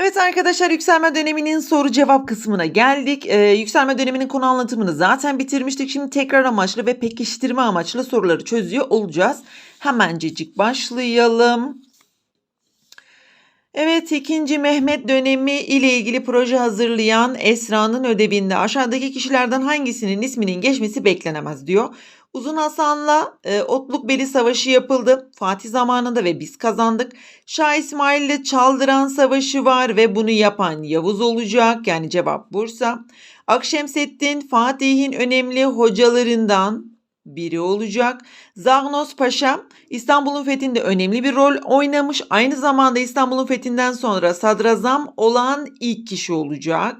Evet arkadaşlar yükselme döneminin soru cevap kısmına geldik. Ee, yükselme döneminin konu anlatımını zaten bitirmiştik. Şimdi tekrar amaçlı ve pekiştirme amaçlı soruları çözüyor olacağız. Hemencecik başlayalım. Evet ikinci Mehmet dönemi ile ilgili proje hazırlayan Esra'nın ödevinde aşağıdaki kişilerden hangisinin isminin geçmesi beklenemez diyor. Uzun Hasan'la e, Otlukbeli Savaşı yapıldı. Fatih zamanında ve biz kazandık. Şah İsmail ile Çaldıran Savaşı var ve bunu yapan Yavuz olacak. Yani cevap Bursa. Akşemseddin Fatih'in önemli hocalarından biri olacak. Zahnos Paşa İstanbul'un fethinde önemli bir rol oynamış. Aynı zamanda İstanbul'un fethinden sonra sadrazam olan ilk kişi olacak.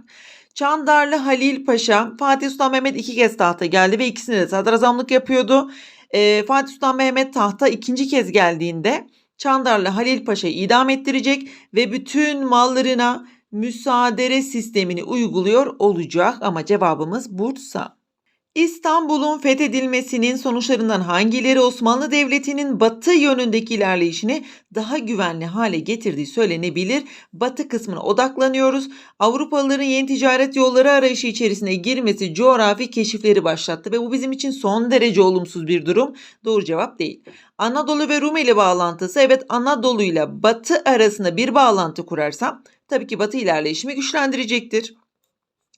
Çandarlı Halil Paşa, Fatih Sultan Mehmet iki kez tahta geldi ve ikisinde de sadrazamlık yapıyordu. Ee, Fatih Sultan Mehmet tahta ikinci kez geldiğinde Çandarlı Halil Paşa'yı idam ettirecek ve bütün mallarına müsaadere sistemini uyguluyor olacak ama cevabımız Bursa. İstanbul'un fethedilmesinin sonuçlarından hangileri Osmanlı Devleti'nin batı yönündeki ilerleyişini daha güvenli hale getirdiği söylenebilir. Batı kısmına odaklanıyoruz. Avrupalıların yeni ticaret yolları arayışı içerisine girmesi coğrafi keşifleri başlattı ve bu bizim için son derece olumsuz bir durum. Doğru cevap değil. Anadolu ve Rumeli bağlantısı evet Anadolu ile Batı arasında bir bağlantı kurarsam tabii ki Batı ilerleyişimi güçlendirecektir.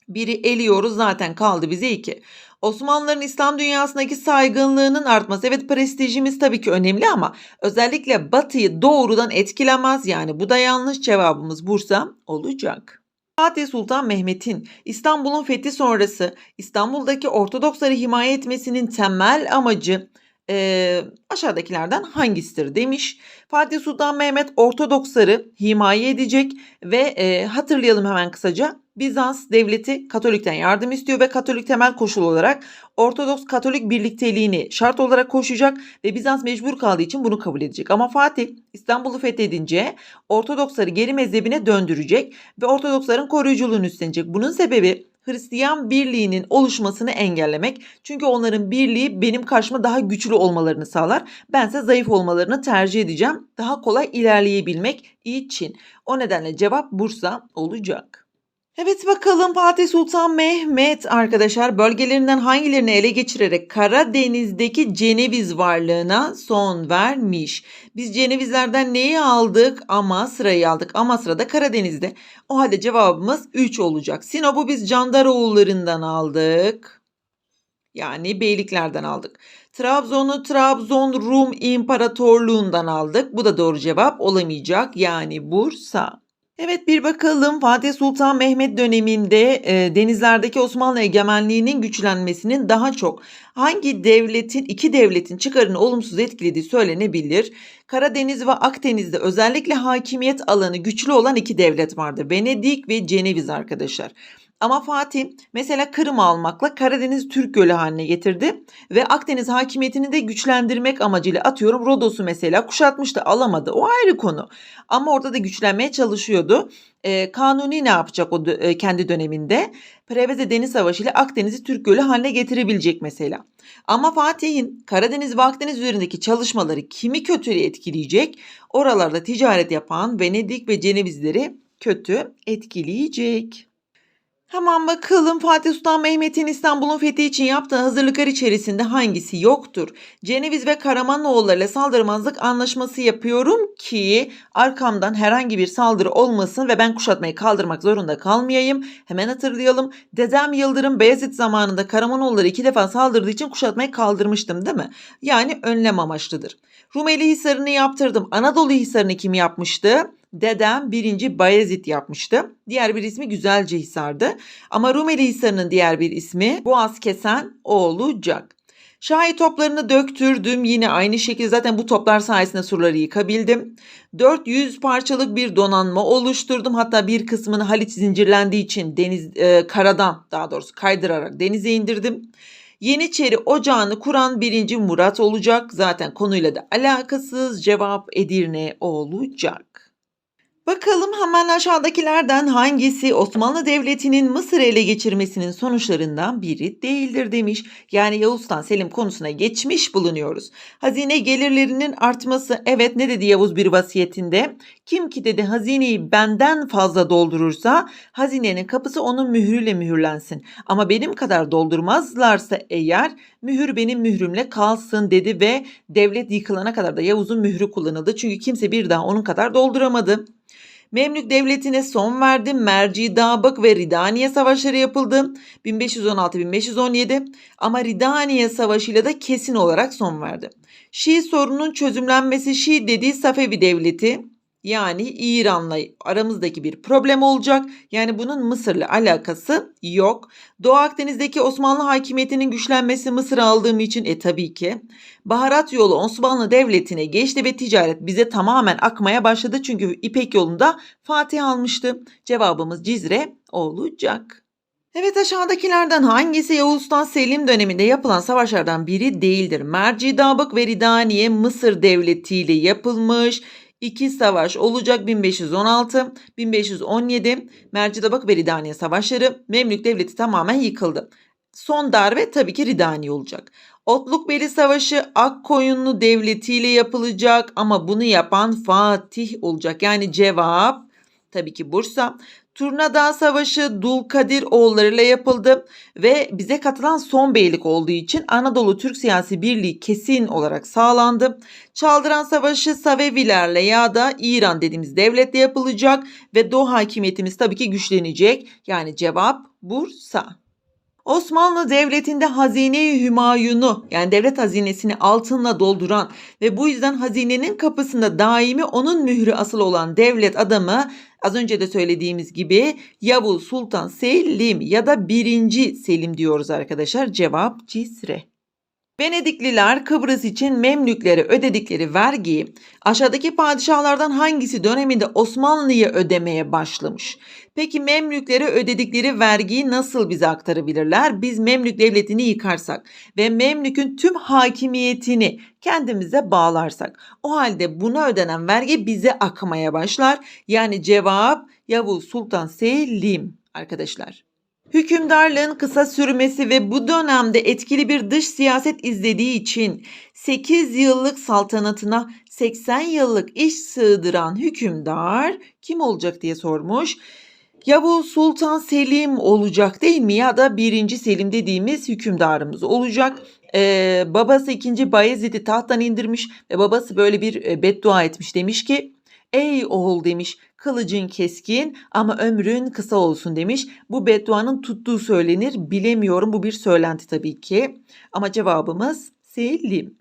Biri eliyoruz zaten kaldı bize iki. Osmanlıların İslam dünyasındaki saygınlığının artması. Evet prestijimiz tabii ki önemli ama özellikle Batı'yı doğrudan etkilemez. Yani bu da yanlış cevabımız Bursa olacak. Fatih Sultan Mehmet'in İstanbul'un fethi sonrası İstanbul'daki Ortodoksları himaye etmesinin temel amacı e, aşağıdakilerden hangisidir demiş. Fatih Sultan Mehmet Ortodoksları himaye edecek ve e, hatırlayalım hemen kısaca Bizans devleti Katolik'ten yardım istiyor ve Katolik temel koşul olarak Ortodoks Katolik birlikteliğini şart olarak koşacak ve Bizans mecbur kaldığı için bunu kabul edecek. Ama Fatih İstanbul'u fethedince Ortodoksları geri mezhebine döndürecek ve Ortodoksların koruyuculuğunu üstlenecek. Bunun sebebi Hristiyan birliğinin oluşmasını engellemek. Çünkü onların birliği benim karşıma daha güçlü olmalarını sağlar. Bense zayıf olmalarını tercih edeceğim. Daha kolay ilerleyebilmek için. O nedenle cevap Bursa olacak. Evet bakalım Fatih Sultan Mehmet arkadaşlar bölgelerinden hangilerini ele geçirerek Karadeniz'deki Ceneviz varlığına son vermiş. Biz Cenevizlerden neyi aldık? Amasra'yı aldık. Amasra da Karadeniz'de. O halde cevabımız 3 olacak. Sinop'u biz Candaroğullarından aldık. Yani beyliklerden aldık. Trabzon'u Trabzon Rum İmparatorluğundan aldık. Bu da doğru cevap olamayacak. Yani Bursa. Evet bir bakalım Fatih Sultan Mehmet döneminde e, denizlerdeki Osmanlı egemenliğinin güçlenmesinin daha çok hangi devletin iki devletin çıkarını olumsuz etkilediği söylenebilir. Karadeniz ve Akdeniz'de özellikle hakimiyet alanı güçlü olan iki devlet vardır. Venedik ve Ceneviz arkadaşlar. Ama Fatih mesela Kırım almakla Karadeniz Türk Gölü haline getirdi ve Akdeniz hakimiyetini de güçlendirmek amacıyla atıyorum Rodos'u mesela kuşatmıştı alamadı o ayrı konu. Ama orada da güçlenmeye çalışıyordu. E, Kanuni ne yapacak o e, kendi döneminde? Preveze Deniz Savaşı ile Akdeniz'i Türk Gölü haline getirebilecek mesela. Ama Fatih'in Karadeniz ve Akdeniz üzerindeki çalışmaları kimi kötü etkileyecek? Oralarda ticaret yapan Venedik ve Cenevizleri kötü etkileyecek. Hemen bakalım Fatih Sultan Mehmet'in İstanbul'un fethi için yaptığı hazırlıklar içerisinde hangisi yoktur? Ceneviz ve Karamanoğullarıyla saldırmazlık anlaşması yapıyorum ki arkamdan herhangi bir saldırı olmasın ve ben kuşatmayı kaldırmak zorunda kalmayayım. Hemen hatırlayalım. Dedem Yıldırım Beyazıt zamanında Karamanoğulları iki defa saldırdığı için kuşatmayı kaldırmıştım değil mi? Yani önlem amaçlıdır. Rumeli Hisarı'nı yaptırdım. Anadolu Hisarı'nı kim yapmıştı? Dedem 1. Bayezid yapmıştı. Diğer bir ismi Güzelce Hisar'dı. Ama Rumeli Hisarı'nın diğer bir ismi Boğaz Kesen olacak. Şahi toplarını döktürdüm. Yine aynı şekilde zaten bu toplar sayesinde surları yıkabildim. 400 parçalık bir donanma oluşturdum. Hatta bir kısmını Haliç zincirlendiği için deniz e, karadan daha doğrusu kaydırarak denize indirdim. Yeniçeri ocağını kuran birinci Murat olacak. Zaten konuyla da alakasız cevap Edirne olacak. Bakalım hemen aşağıdakilerden hangisi Osmanlı Devleti'nin Mısır ele geçirmesinin sonuçlarından biri değildir demiş. Yani Yavuz Sultan Selim konusuna geçmiş bulunuyoruz. Hazine gelirlerinin artması evet ne dedi Yavuz bir vasiyetinde? Kim ki dedi hazineyi benden fazla doldurursa hazinenin kapısı onun mührüyle mühürlensin. Ama benim kadar doldurmazlarsa eğer mühür benim mührümle kalsın dedi ve devlet yıkılana kadar da Yavuz'un mührü kullanıldı. Çünkü kimse bir daha onun kadar dolduramadı. Memlük Devleti'ne son verdi. Merci Dağbak ve Ridaniye savaşları yapıldı. 1516-1517 ama Ridaniye Savaşı'yla da kesin olarak son verdi. Şii sorunun çözümlenmesi Şii dediği Safevi Devleti yani İran'la aramızdaki bir problem olacak. Yani bunun Mısır'la alakası yok. Doğu Akdeniz'deki Osmanlı hakimiyetinin güçlenmesi Mısır'ı aldığım için e tabii ki. Baharat yolu Osmanlı Devleti'ne geçti ve ticaret bize tamamen akmaya başladı. Çünkü İpek yolunda Fatih almıştı. Cevabımız Cizre olacak. Evet aşağıdakilerden hangisi Yavuz Sultan Selim döneminde yapılan savaşlardan biri değildir? Merci Dabık ve Ridaniye Mısır Devleti ile yapılmış. İki savaş olacak 1516, 1517 Mercidabak ve Ridaniye savaşları Memlük Devleti tamamen yıkıldı. Son darbe tabii ki Ridaniye olacak. Otlukbeli Savaşı Akkoyunlu Devleti ile yapılacak ama bunu yapan Fatih olacak. Yani cevap tabii ki Bursa. Turnadağ Savaşı Dulkadir oğullarıyla yapıldı ve bize katılan son beylik olduğu için Anadolu Türk siyasi birliği kesin olarak sağlandı. Çaldıran Savaşı Savevilerle ya da İran dediğimiz devletle yapılacak ve Doğu hakimiyetimiz tabii ki güçlenecek. Yani cevap Bursa. Osmanlı Devleti'nde hazine-i hümayunu yani devlet hazinesini altınla dolduran ve bu yüzden hazinenin kapısında daimi onun mührü asıl olan devlet adamı az önce de söylediğimiz gibi Yavuz Sultan Selim ya da 1. Selim diyoruz arkadaşlar. Cevap Cisre. Venedikliler Kıbrıs için Memlüklere ödedikleri vergiyi aşağıdaki padişahlardan hangisi döneminde Osmanlı'ya ödemeye başlamış? Peki Memlüklere ödedikleri vergiyi nasıl bize aktarabilirler? Biz Memlük devletini yıkarsak ve Memlük'ün tüm hakimiyetini kendimize bağlarsak o halde buna ödenen vergi bize akmaya başlar. Yani cevap Yavuz Sultan Selim arkadaşlar. Hükümdarlığın kısa sürmesi ve bu dönemde etkili bir dış siyaset izlediği için 8 yıllık saltanatına 80 yıllık iş sığdıran hükümdar kim olacak diye sormuş. Yavuz Sultan Selim olacak değil mi ya da 1. Selim dediğimiz hükümdarımız olacak. Ee, babası 2. Bayezid'i tahttan indirmiş ve babası böyle bir e, beddua etmiş demiş ki Ey oğul demiş kılıcın keskin ama ömrün kısa olsun demiş. Bu bedduanın tuttuğu söylenir. Bilemiyorum bu bir söylenti tabii ki. Ama cevabımız Selim.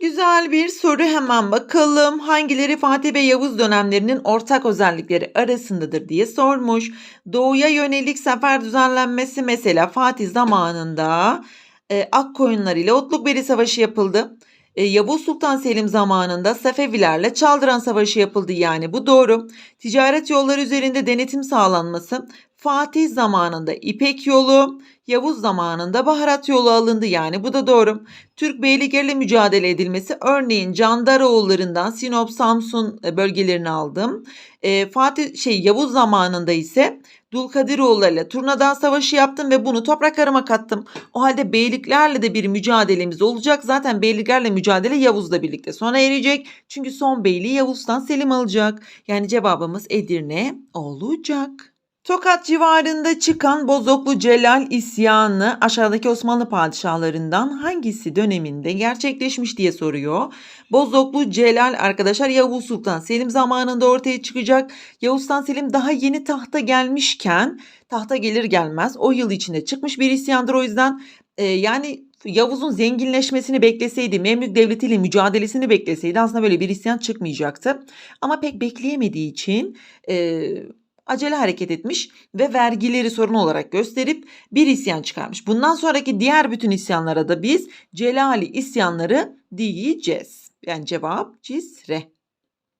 Güzel bir soru hemen bakalım. Hangileri Fatih ve Yavuz dönemlerinin ortak özellikleri arasındadır diye sormuş. Doğuya yönelik sefer düzenlenmesi mesela Fatih zamanında e, Akkoyunlar ile Otlukbeli Savaşı yapıldı. E, Yavuz Sultan Selim zamanında Safevilerle Çaldıran Savaşı yapıldı yani bu doğru. Ticaret yolları üzerinde denetim sağlanması Fatih zamanında İpek yolu, Yavuz zamanında baharat yolu alındı yani bu da doğru. Türk beyliklerle mücadele edilmesi örneğin Candaroğullarından Sinop, Samsun e, bölgelerini aldım. E, Fatih şey Yavuz zamanında ise Dulkadiroğullarıyla Turnadağ Savaşı yaptım ve bunu toprak arama kattım. O halde beyliklerle de bir mücadelemiz olacak. Zaten beyliklerle mücadele Yavuz'la birlikte sona erecek. Çünkü son beyliği Yavuz'dan Selim alacak. Yani cevabımız Edirne olacak. Tokat civarında çıkan Bozoklu Celal isyanı aşağıdaki Osmanlı padişahlarından hangisi döneminde gerçekleşmiş diye soruyor. Bozoklu Celal arkadaşlar Yavuz Sultan Selim zamanında ortaya çıkacak. Yavuz Sultan Selim daha yeni tahta gelmişken tahta gelir gelmez o yıl içinde çıkmış bir isyandır o yüzden e, yani Yavuz'un zenginleşmesini bekleseydi, Memlük devletiyle mücadelesini bekleseydi aslında böyle bir isyan çıkmayacaktı. Ama pek bekleyemediği için e, acele hareket etmiş ve vergileri sorun olarak gösterip bir isyan çıkarmış. Bundan sonraki diğer bütün isyanlara da biz Celali isyanları diyeceğiz. Yani cevap Cisre.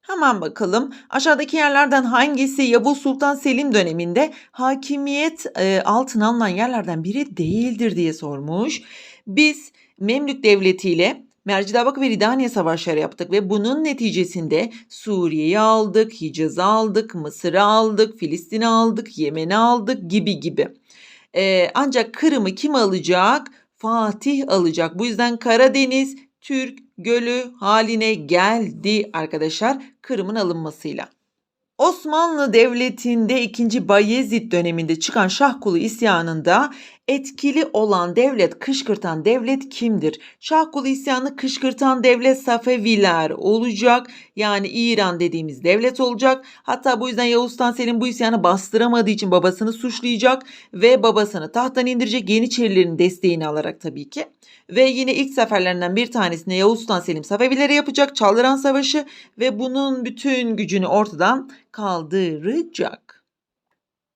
Hemen bakalım aşağıdaki yerlerden hangisi Yavuz Sultan Selim döneminde hakimiyet e, altına alınan yerlerden biri değildir diye sormuş. Biz Memlük Devleti ile Mercidabak ve Ridaniye savaşları yaptık ve bunun neticesinde Suriye'yi aldık, Hicaz'ı aldık, Mısır'ı aldık, Filistin'i aldık, Yemen'i aldık gibi gibi. Ee, ancak Kırım'ı kim alacak? Fatih alacak. Bu yüzden Karadeniz Türk gölü haline geldi arkadaşlar Kırım'ın alınmasıyla. Osmanlı Devleti'nde 2. Bayezid döneminde çıkan Şahkulu isyanında etkili olan devlet, kışkırtan devlet kimdir? Şahkulu isyanı kışkırtan devlet Safeviler olacak. Yani İran dediğimiz devlet olacak. Hatta bu yüzden Yavuz Selim bu isyanı bastıramadığı için babasını suçlayacak ve babasını tahttan indirecek Yeniçerilerin desteğini alarak tabii ki. Ve yine ilk seferlerinden bir tanesinde Yavuz Selim Safevilere yapacak Çaldıran Savaşı ve bunun bütün gücünü ortadan kaldıracak.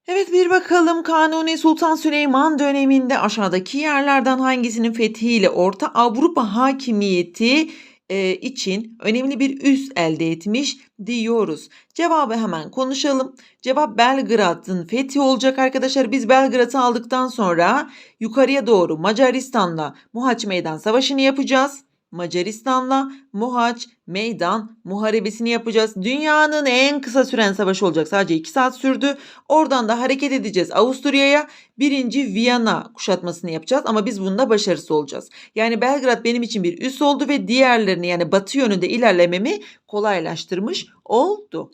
Evet bir bakalım Kanuni Sultan Süleyman döneminde aşağıdaki yerlerden hangisinin fethiyle Orta Avrupa hakimiyeti e, için önemli bir üs elde etmiş diyoruz. Cevabı hemen konuşalım. Cevap Belgrad'ın fethi olacak arkadaşlar. Biz Belgrad'ı aldıktan sonra yukarıya doğru Macaristan'la Muhaç Meydan Savaşı'nı yapacağız. Macaristan'la Muhaç Meydan Muharebesini yapacağız. Dünyanın en kısa süren savaşı olacak. Sadece 2 saat sürdü. Oradan da hareket edeceğiz Avusturya'ya. Birinci Viyana kuşatmasını yapacağız ama biz bunda başarısız olacağız. Yani Belgrad benim için bir üs oldu ve diğerlerini yani batı yönünde ilerlememi kolaylaştırmış oldu.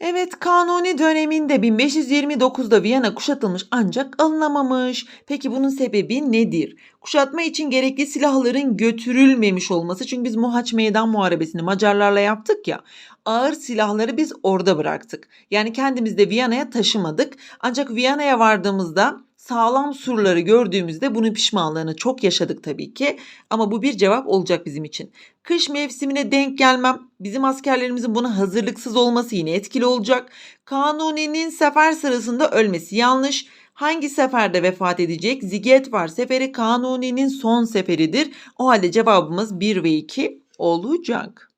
Evet Kanuni döneminde 1529'da Viyana kuşatılmış ancak alınamamış. Peki bunun sebebi nedir? Kuşatma için gerekli silahların götürülmemiş olması. Çünkü biz Muhaç Meydan Muharebesi'ni Macarlarla yaptık ya. Ağır silahları biz orada bıraktık. Yani kendimiz de Viyana'ya taşımadık. Ancak Viyana'ya vardığımızda sağlam surları gördüğümüzde bunun pişmanlığını çok yaşadık tabii ki. Ama bu bir cevap olacak bizim için. Kış mevsimine denk gelmem, bizim askerlerimizin buna hazırlıksız olması yine etkili olacak. Kanuni'nin sefer sırasında ölmesi yanlış. Hangi seferde vefat edecek? Ziget var seferi Kanuni'nin son seferidir. O halde cevabımız 1 ve 2 olacak.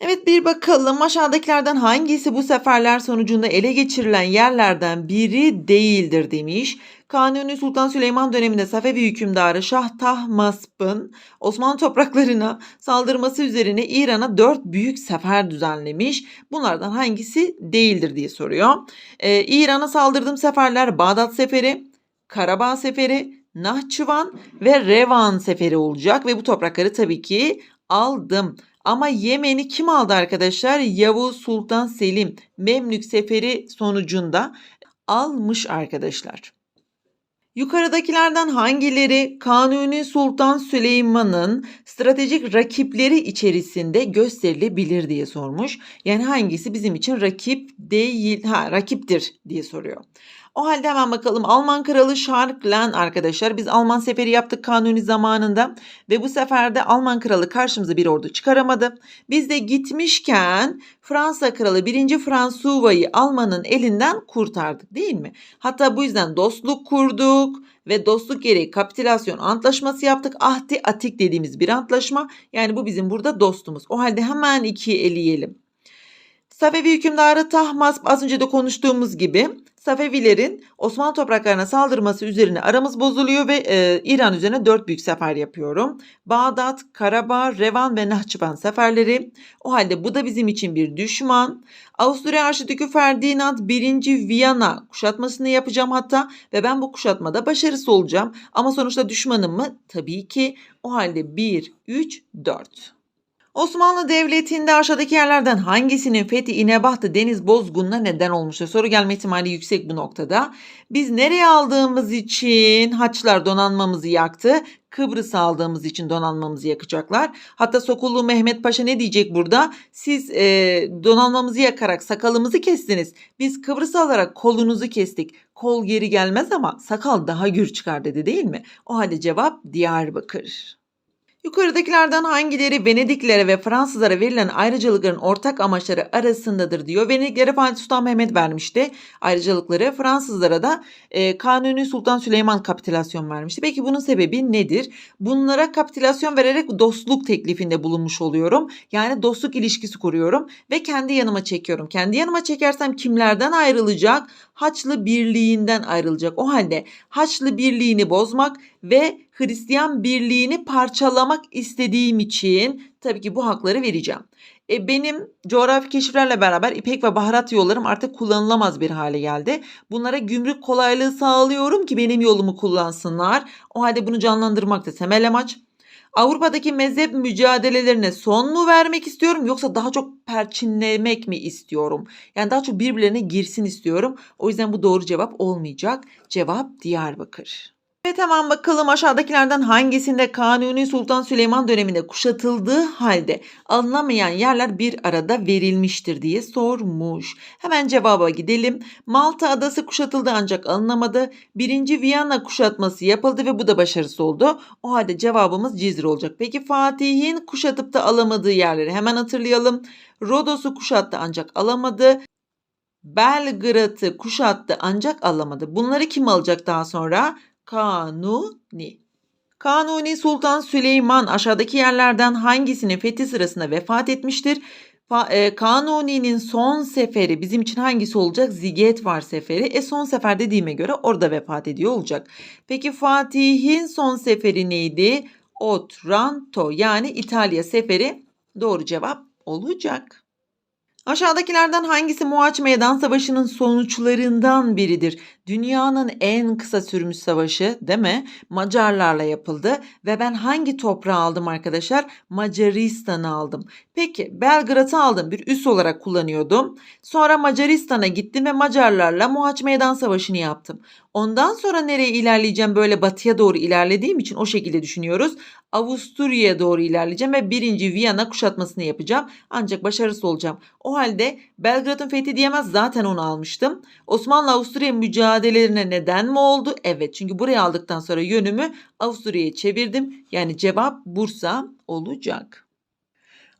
Evet bir bakalım aşağıdakilerden hangisi bu seferler sonucunda ele geçirilen yerlerden biri değildir demiş. Kanuni Sultan Süleyman döneminde Safevi hükümdarı Şah Tahmasp'ın Osmanlı topraklarına saldırması üzerine İran'a dört büyük sefer düzenlemiş. Bunlardan hangisi değildir diye soruyor. Ee, İran'a saldırdığım seferler Bağdat Seferi, Karabağ Seferi, Nahçıvan ve Revan Seferi olacak ve bu toprakları tabii ki aldım. Ama Yemen'i kim aldı arkadaşlar? Yavuz Sultan Selim Memlük Seferi sonucunda almış arkadaşlar. Yukarıdakilerden hangileri Kanuni Sultan Süleyman'ın stratejik rakipleri içerisinde gösterilebilir diye sormuş. Yani hangisi bizim için rakip değil, ha rakiptir diye soruyor. O halde hemen bakalım Alman kralı Şarklen arkadaşlar. Biz Alman seferi yaptık Kanuni zamanında ve bu seferde Alman kralı karşımıza bir ordu çıkaramadı. Biz de gitmişken Fransa kralı 1. Fransuva'yı Alman'ın elinden kurtardık değil mi? Hatta bu yüzden dostluk kurduk ve dostluk gereği kapitülasyon antlaşması yaptık. Ahdi Atik dediğimiz bir antlaşma. Yani bu bizim burada dostumuz. O halde hemen ikiye eleyelim. Safevi hükümdarı Tahmasp az önce de konuştuğumuz gibi Safevilerin Osmanlı topraklarına saldırması üzerine aramız bozuluyor ve e, İran üzerine dört büyük sefer yapıyorum. Bağdat, Karabağ, Revan ve Nahçıvan seferleri. O halde bu da bizim için bir düşman. Avusturya Arşidükü Ferdinand 1. Viyana kuşatmasını yapacağım hatta ve ben bu kuşatmada başarısı olacağım. Ama sonuçta düşmanım mı? Tabii ki. O halde 1, 3, 4. Osmanlı Devleti'nde aşağıdaki yerlerden hangisinin fethi İnebahtı deniz bozgununa neden olmuştur? Soru gelme ihtimali yüksek bu noktada. Biz nereye aldığımız için Haçlar donanmamızı yaktı. Kıbrıs aldığımız için donanmamızı yakacaklar. Hatta Sokullu Mehmet Paşa ne diyecek burada? Siz e, donanmamızı yakarak sakalımızı kestiniz. Biz Kıbrıs alarak kolunuzu kestik. Kol geri gelmez ama sakal daha gür çıkar dedi değil mi? O halde cevap Diyarbakır. Yukarıdakilerden hangileri Venediklere ve Fransızlara verilen ayrıcalıkların ortak amaçları arasındadır diyor. Venediklere Fatih Sultan Mehmet vermişti ayrıcalıkları. Fransızlara da e, Kanuni Sultan Süleyman kapitülasyon vermişti. Peki bunun sebebi nedir? Bunlara kapitülasyon vererek dostluk teklifinde bulunmuş oluyorum. Yani dostluk ilişkisi kuruyorum ve kendi yanıma çekiyorum. Kendi yanıma çekersem kimlerden ayrılacak? Haçlı Birliği'nden ayrılacak. O halde Haçlı Birliği'ni bozmak ve Hristiyan birliğini parçalamak istediğim için tabii ki bu hakları vereceğim. E, benim coğrafi keşiflerle beraber ipek ve baharat yollarım artık kullanılamaz bir hale geldi. Bunlara gümrük kolaylığı sağlıyorum ki benim yolumu kullansınlar. O halde bunu canlandırmak da temel amaç. Avrupa'daki mezhep mücadelelerine son mu vermek istiyorum yoksa daha çok perçinlemek mi istiyorum? Yani daha çok birbirlerine girsin istiyorum. O yüzden bu doğru cevap olmayacak. Cevap Diyarbakır. Evet hemen bakalım aşağıdakilerden hangisinde Kanuni Sultan Süleyman döneminde kuşatıldığı halde alınamayan yerler bir arada verilmiştir diye sormuş. Hemen cevaba gidelim. Malta adası kuşatıldı ancak alınamadı. Birinci Viyana kuşatması yapıldı ve bu da başarısı oldu. O halde cevabımız Cizre olacak. Peki Fatih'in kuşatıp da alamadığı yerleri hemen hatırlayalım. Rodos'u kuşattı ancak alamadı. Belgrad'ı kuşattı ancak alamadı. Bunları kim alacak daha sonra? Kanuni. Kanuni Sultan Süleyman aşağıdaki yerlerden hangisinin fethi sırasında vefat etmiştir? E, Kanuni'nin son seferi bizim için hangisi olacak? Ziget var seferi. E son sefer dediğime göre orada vefat ediyor olacak. Peki Fatih'in son seferi neydi? Otranto yani İtalya seferi doğru cevap olacak. Aşağıdakilerden hangisi Mohaç Meydan Savaşı'nın sonuçlarından biridir? Dünyanın en kısa sürmüş savaşı değil mi? Macarlarla yapıldı ve ben hangi toprağı aldım arkadaşlar? Macaristan'ı aldım. Peki Belgrad'ı aldım bir üs olarak kullanıyordum. Sonra Macaristan'a gittim ve Macarlarla Mohaç Meydan Savaşı'nı yaptım. Ondan sonra nereye ilerleyeceğim böyle batıya doğru ilerlediğim için o şekilde düşünüyoruz. Avusturya'ya doğru ilerleyeceğim ve birinci Viyana kuşatmasını yapacağım. Ancak başarısız olacağım. O halde Belgrad'ın fethi diyemez zaten onu almıştım. Osmanlı Avusturya mücadelelerine neden mi oldu? Evet çünkü buraya aldıktan sonra yönümü Avusturya'ya çevirdim. Yani cevap Bursa olacak.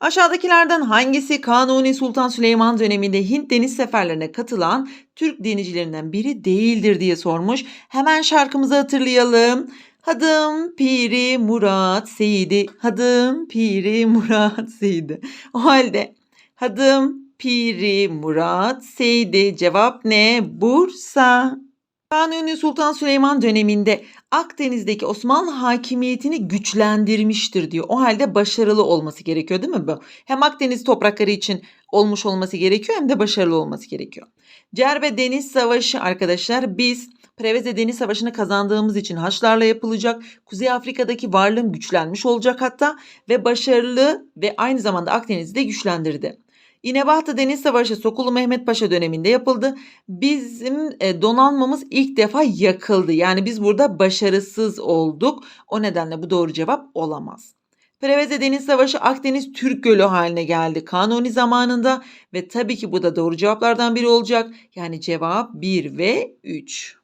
Aşağıdakilerden hangisi Kanuni Sultan Süleyman döneminde Hint deniz seferlerine katılan Türk denizcilerinden biri değildir diye sormuş. Hemen şarkımızı hatırlayalım. Hadım Piri Murat Seyidi. Hadım Piri Murat Seyidi. O halde hadım Piri Murat Seyidi. Cevap ne? Bursa. Kanuni Sultan Süleyman döneminde Akdeniz'deki Osmanlı hakimiyetini güçlendirmiştir diyor. O halde başarılı olması gerekiyor değil mi bu? Hem Akdeniz toprakları için olmuş olması gerekiyor hem de başarılı olması gerekiyor. Cerbe Deniz Savaşı arkadaşlar biz Preveze Deniz Savaşı'nı kazandığımız için Haçlarla yapılacak. Kuzey Afrika'daki varlığım güçlenmiş olacak hatta ve başarılı ve aynı zamanda Akdeniz'i de güçlendirdi. İnebahtı Deniz Savaşı Sokulu Mehmet Paşa döneminde yapıldı. Bizim e, donanmamız ilk defa yakıldı. Yani biz burada başarısız olduk. O nedenle bu doğru cevap olamaz. Preveze Deniz Savaşı Akdeniz Türk Gölü haline geldi Kanuni zamanında ve tabii ki bu da doğru cevaplardan biri olacak. Yani cevap 1 ve 3.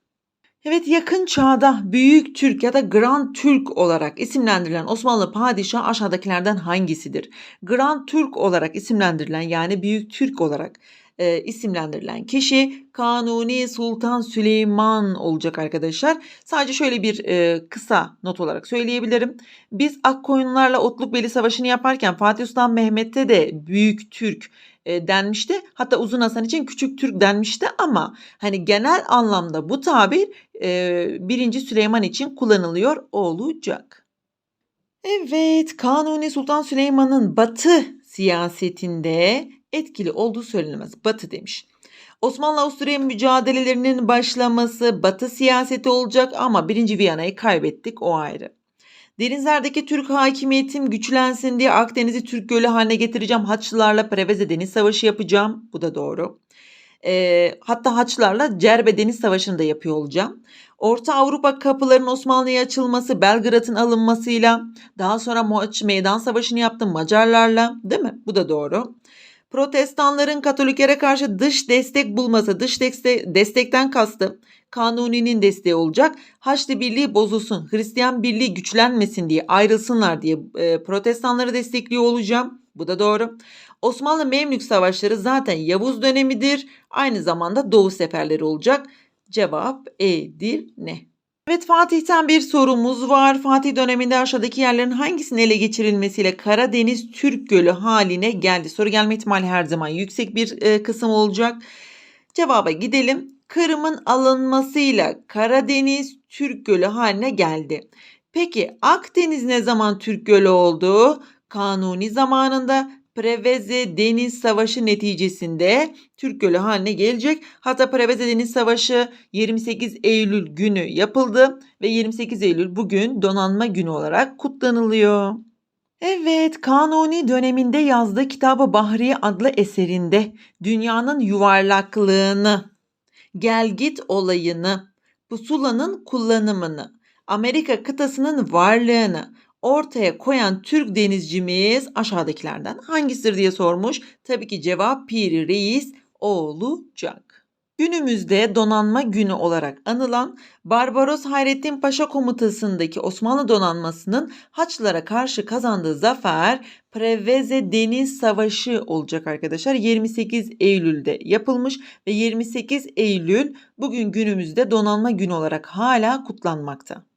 Evet yakın çağda Büyük Türk ya da Grand Türk olarak isimlendirilen Osmanlı padişahı aşağıdakilerden hangisidir? Grand Türk olarak isimlendirilen yani Büyük Türk olarak e, isimlendirilen kişi Kanuni Sultan Süleyman olacak arkadaşlar. Sadece şöyle bir e, kısa not olarak söyleyebilirim. Biz Akkoyunlarla Otlukbeli Savaşı'nı yaparken Fatih Sultan Mehmet'te de Büyük Türk e, denmişti. Hatta Uzun Hasan için Küçük Türk denmişti ama hani genel anlamda bu tabir e, 1. Süleyman için kullanılıyor olacak. Evet, Kanuni Sultan Süleyman'ın Batı siyasetinde etkili olduğu söylenemez. Batı demiş. Osmanlı-Avusturya mücadelelerinin başlaması Batı siyaseti olacak ama 1. Viyana'yı kaybettik o ayrı. Denizlerdeki Türk hakimiyetim güçlensin diye Akdeniz'i Türk Gölü haline getireceğim. Haçlılarla Preveze Deniz Savaşı yapacağım. Bu da doğru. E, hatta Haçlılarla Cerbe Deniz Savaşı'nı da yapıyor olacağım. Orta Avrupa kapılarının Osmanlı'ya açılması, Belgrad'ın alınmasıyla, daha sonra Mohaç Meydan Savaşı'nı yaptım Macarlarla, değil mi? Bu da doğru. Protestanların Katoliklere karşı dış destek bulması, dış destek, destekten kastı Kanuni'nin desteği olacak. Haçlı Birliği bozulsun, Hristiyan Birliği güçlenmesin diye ayrılsınlar diye e, protestanları destekliyor olacağım. Bu da doğru. Osmanlı Memlük Savaşları zaten Yavuz dönemidir. Aynı zamanda Doğu seferleri olacak. Cevap Edirne. Evet Fatih'ten bir sorumuz var. Fatih döneminde aşağıdaki yerlerin hangisinin ele geçirilmesiyle Karadeniz Türk Gölü haline geldi? Soru gelme ihtimali her zaman yüksek bir e, kısım olacak. Cevaba gidelim. Kırım'ın alınmasıyla Karadeniz Türk Gölü haline geldi. Peki Akdeniz ne zaman Türk Gölü oldu? Kanuni zamanında Preveze Deniz Savaşı neticesinde Türk Gölü haline gelecek. Hatta Preveze Deniz Savaşı 28 Eylül günü yapıldı ve 28 Eylül bugün donanma günü olarak kutlanılıyor. Evet, Kanuni döneminde yazdığı kitabı Bahriye adlı eserinde dünyanın yuvarlaklığını, gelgit olayını, pusulanın kullanımını, Amerika kıtasının varlığını ortaya koyan Türk denizcimiz aşağıdakilerden hangisidir diye sormuş. Tabii ki cevap Piri Reis olacak. Günümüzde donanma günü olarak anılan Barbaros Hayrettin Paşa komutasındaki Osmanlı donanmasının Haçlılara karşı kazandığı zafer Preveze Deniz Savaşı olacak arkadaşlar. 28 Eylül'de yapılmış ve 28 Eylül bugün günümüzde donanma günü olarak hala kutlanmakta.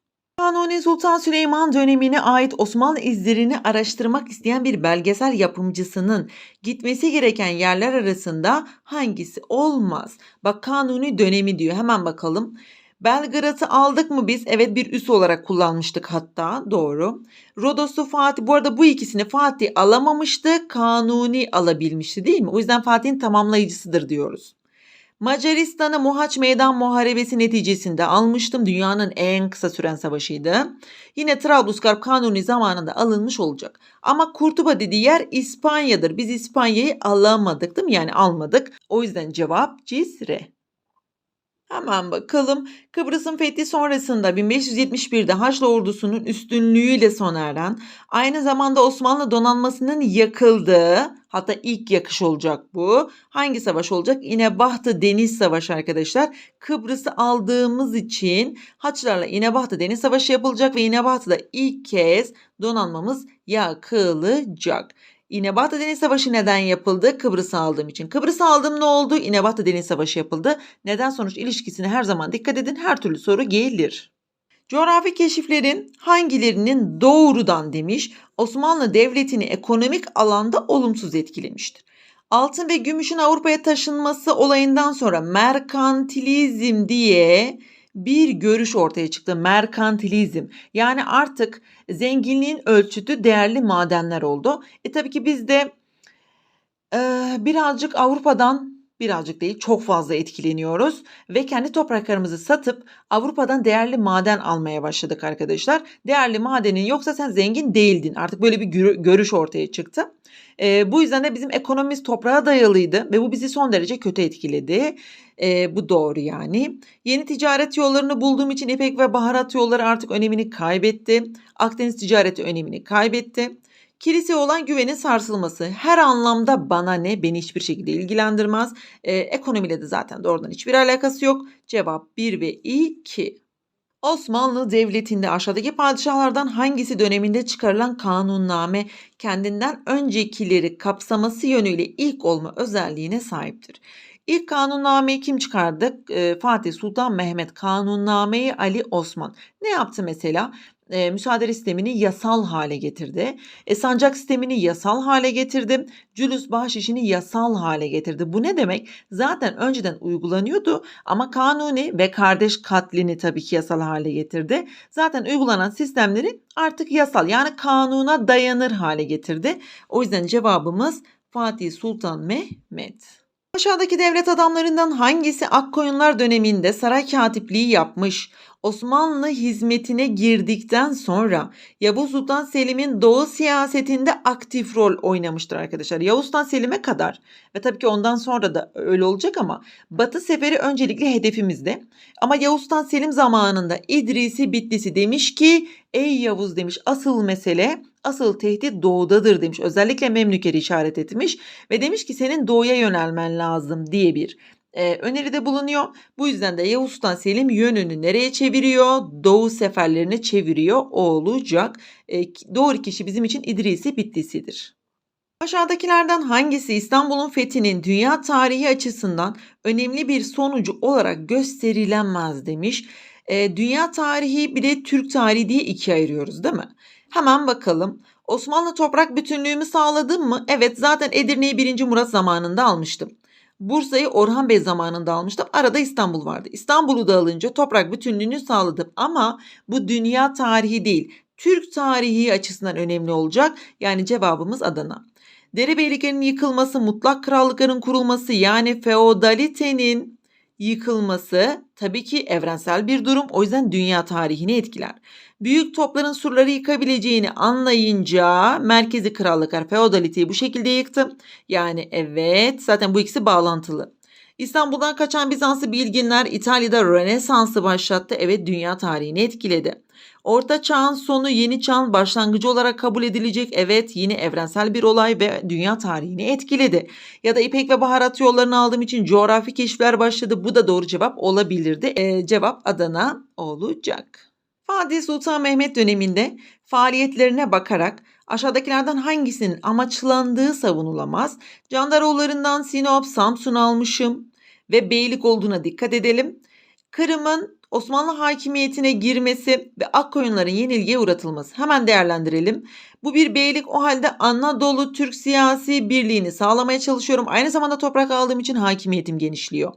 Kanuni Sultan Süleyman dönemine ait Osmanlı izlerini araştırmak isteyen bir belgesel yapımcısının gitmesi gereken yerler arasında hangisi olmaz? Bak Kanuni dönemi diyor. Hemen bakalım. Belgrad'ı aldık mı biz? Evet bir üs olarak kullanmıştık hatta. Doğru. Rodos'u Fatih. Bu arada bu ikisini Fatih alamamıştı. Kanuni alabilmişti değil mi? O yüzden Fatih'in tamamlayıcısıdır diyoruz. Macaristan'ı Mohaç Meydan Muharebesi neticesinde almıştım. Dünyanın en kısa süren savaşıydı. Yine Trablusgarp Kanuni zamanında alınmış olacak. Ama Kurtuba dediği yer İspanya'dır. Biz İspanya'yı alamadık değil mi? Yani almadık. O yüzden cevap Cizre. Hemen bakalım. Kıbrıs'ın fethi sonrasında 1571'de Haçlı ordusunun üstünlüğüyle sona eren, aynı zamanda Osmanlı donanmasının yakıldığı, hatta ilk yakış olacak bu. Hangi savaş olacak? İnebahtı Deniz Savaşı arkadaşlar. Kıbrıs'ı aldığımız için Haçlarla İnebahtı Deniz Savaşı yapılacak ve İnebahtı'da ilk kez donanmamız yakılacak. İnebatı Deniz Savaşı neden yapıldı? Kıbrıs'ı aldığım için. Kıbrıs'ı aldım ne oldu? İnebatı Deniz Savaşı yapıldı. Neden sonuç ilişkisine her zaman dikkat edin. Her türlü soru gelir. Coğrafi keşiflerin hangilerinin doğrudan demiş Osmanlı Devleti'ni ekonomik alanda olumsuz etkilemiştir. Altın ve gümüşün Avrupa'ya taşınması olayından sonra merkantilizm diye bir görüş ortaya çıktı. Merkantilizm. Yani artık zenginliğin ölçütü değerli madenler oldu. E tabii ki biz de e, birazcık Avrupa'dan birazcık değil çok fazla etkileniyoruz ve kendi topraklarımızı satıp Avrupa'dan değerli maden almaya başladık arkadaşlar. Değerli madenin yoksa sen zengin değildin. Artık böyle bir görüş ortaya çıktı. E, bu yüzden de bizim ekonomimiz toprağa dayalıydı ve bu bizi son derece kötü etkiledi. E, bu doğru yani. Yeni ticaret yollarını bulduğum için ipek ve baharat yolları artık önemini kaybetti. Akdeniz ticareti önemini kaybetti. Kilise olan güvenin sarsılması her anlamda bana ne beni hiçbir şekilde ilgilendirmez. Ee, ekonomiyle de zaten doğrudan hiçbir alakası yok. Cevap 1 ve 2. Osmanlı Devleti'nde aşağıdaki padişahlardan hangisi döneminde çıkarılan kanunname kendinden öncekileri kapsaması yönüyle ilk olma özelliğine sahiptir? İlk kanunnameyi kim çıkardı? Ee, Fatih Sultan Mehmet kanunnameyi Ali Osman. Ne yaptı mesela? E, müsaade sistemini yasal hale getirdi. E, sancak sistemini yasal hale getirdi. Cülüs bahşişini yasal hale getirdi. Bu ne demek? Zaten önceden uygulanıyordu ama kanuni ve kardeş katlini tabii ki yasal hale getirdi. Zaten uygulanan sistemleri artık yasal yani kanuna dayanır hale getirdi. O yüzden cevabımız Fatih Sultan Mehmet. Aşağıdaki devlet adamlarından hangisi Akkoyunlar döneminde saray katipliği yapmış? Osmanlı hizmetine girdikten sonra Yavuz Sultan Selim'in doğu siyasetinde aktif rol oynamıştır arkadaşlar. Yavuz Sultan Selim'e kadar ve tabii ki ondan sonra da öyle olacak ama Batı seferi öncelikle hedefimizde. Ama Yavuz Sultan Selim zamanında İdrisi Bitlisi demiş ki ey Yavuz demiş asıl mesele asıl tehdit doğudadır demiş. Özellikle Memlükleri işaret etmiş ve demiş ki senin doğuya yönelmen lazım diye bir e, öneride bulunuyor. Bu yüzden de Yavuz Sultan Selim yönünü nereye çeviriyor? Doğu seferlerine çeviriyor olacak. E, doğru kişi bizim için İdrisi Bitlisi'dir. Aşağıdakilerden hangisi İstanbul'un fethinin dünya tarihi açısından önemli bir sonucu olarak gösterilemez demiş. E, dünya tarihi bir de Türk tarihi diye ikiye ayırıyoruz değil mi? Hemen bakalım. Osmanlı toprak bütünlüğümü sağladım mı? Evet zaten Edirne'yi 1. Murat zamanında almıştım. Bursa'yı Orhan Bey zamanında almıştım. Arada İstanbul vardı. İstanbul'u da alınca toprak bütünlüğünü sağladım. Ama bu dünya tarihi değil. Türk tarihi açısından önemli olacak. Yani cevabımız Adana. Derebeyliklerin yıkılması, mutlak krallıkların kurulması yani feodalitenin yıkılması tabii ki evrensel bir durum. O yüzden dünya tarihini etkiler. Büyük topların surları yıkabileceğini anlayınca merkezi krallıklar feodaliteyi bu şekilde yıktı. Yani evet zaten bu ikisi bağlantılı. İstanbul'dan kaçan Bizanslı bilginler İtalya'da Rönesans'ı başlattı. Evet dünya tarihini etkiledi. Orta çağın sonu yeni çağın başlangıcı olarak kabul edilecek. Evet yine evrensel bir olay ve dünya tarihini etkiledi. Ya da İpek ve baharat yollarını aldığım için coğrafi keşifler başladı. Bu da doğru cevap olabilirdi. Ee, cevap Adana olacak. Fatih Sultan Mehmet döneminde faaliyetlerine bakarak aşağıdakilerden hangisinin amaçlandığı savunulamaz. Candaroğullarından Sinop, Samsun almışım ve beylik olduğuna dikkat edelim. Kırım'ın Osmanlı hakimiyetine girmesi ve Akkoyunların yenilgiye uğratılması. Hemen değerlendirelim. Bu bir beylik o halde Anadolu Türk siyasi birliğini sağlamaya çalışıyorum. Aynı zamanda toprak aldığım için hakimiyetim genişliyor.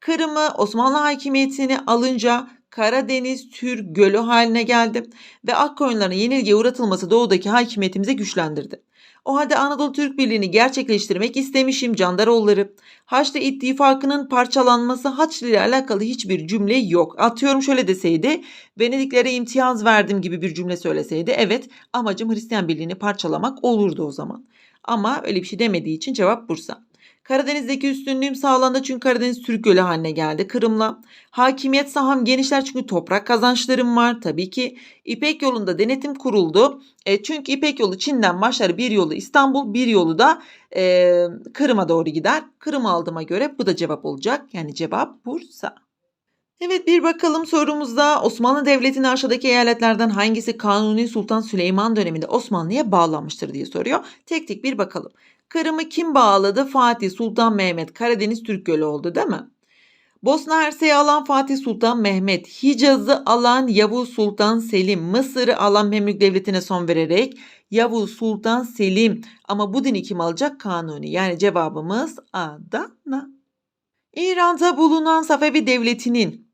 Kırım'ı Osmanlı hakimiyetini alınca Karadeniz Türk gölü haline geldi ve Akkoyunların yenilgiye uğratılması doğudaki hakimiyetimizi güçlendirdi. O halde Anadolu Türk Birliği'ni gerçekleştirmek istemişim Candaroğulları. Haçlı İttifakı'nın parçalanması Haçlı ile alakalı hiçbir cümle yok. Atıyorum şöyle deseydi Venediklere imtiyaz verdim gibi bir cümle söyleseydi evet amacım Hristiyan Birliği'ni parçalamak olurdu o zaman. Ama öyle bir şey demediği için cevap Bursa. Karadeniz'deki üstünlüğüm sağlandı çünkü Karadeniz Türk Gölü haline geldi Kırım'la. Hakimiyet saham genişler çünkü toprak kazançlarım var tabii ki. İpek yolunda denetim kuruldu. E, çünkü İpek yolu Çin'den başlar bir yolu İstanbul bir yolu da e, Kırım'a doğru gider. Kırım aldığıma göre bu da cevap olacak. Yani cevap Bursa. Evet bir bakalım sorumuzda Osmanlı Devleti'nin aşağıdaki eyaletlerden hangisi Kanuni Sultan Süleyman döneminde Osmanlı'ya bağlanmıştır diye soruyor. Tek tek bir bakalım. Kırım'ı kim bağladı? Fatih Sultan Mehmet. Karadeniz Türk Gölü oldu değil mi? Bosna Hersek'i alan Fatih Sultan Mehmet, Hicaz'ı alan Yavuz Sultan Selim, Mısır'ı alan Memlük Devleti'ne son vererek Yavuz Sultan Selim. Ama bu dini kim alacak? Kanuni. Yani cevabımız Adana. İran'da bulunan Safevi Devleti'nin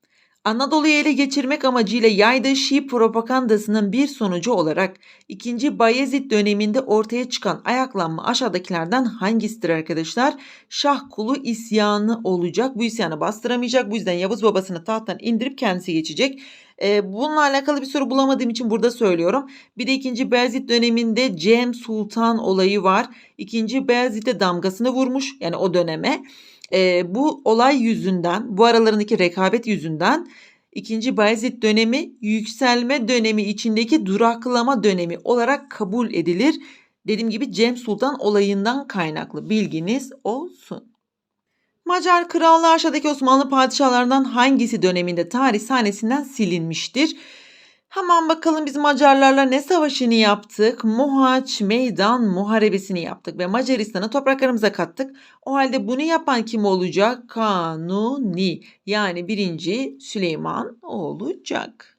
Anadolu'yu ele geçirmek amacıyla yaydığı Şii propagandasının bir sonucu olarak 2. Bayezid döneminde ortaya çıkan ayaklanma aşağıdakilerden hangisidir arkadaşlar? Şah kulu isyanı olacak. Bu isyanı bastıramayacak. Bu yüzden Yavuz babasını tahttan indirip kendisi geçecek. Ee, bununla alakalı bir soru bulamadığım için burada söylüyorum. Bir de 2. Beyazıt döneminde Cem Sultan olayı var. 2. Beyazıt'e damgasını vurmuş yani o döneme e, bu olay yüzünden, bu aralarındaki rekabet yüzünden ikinci Bayezid dönemi yükselme dönemi içindeki duraklama dönemi olarak kabul edilir. Dediğim gibi Cem Sultan olayından kaynaklı bilginiz olsun. Macar Krallığı aşağıdaki Osmanlı padişahlarından hangisi döneminde tarih sahnesinden silinmiştir? Hemen bakalım biz Macarlarla ne savaşını yaptık? Mohaç Meydan Muharebesini yaptık ve Macaristan'ı topraklarımıza kattık. O halde bunu yapan kim olacak? Kanuni yani birinci Süleyman olacak.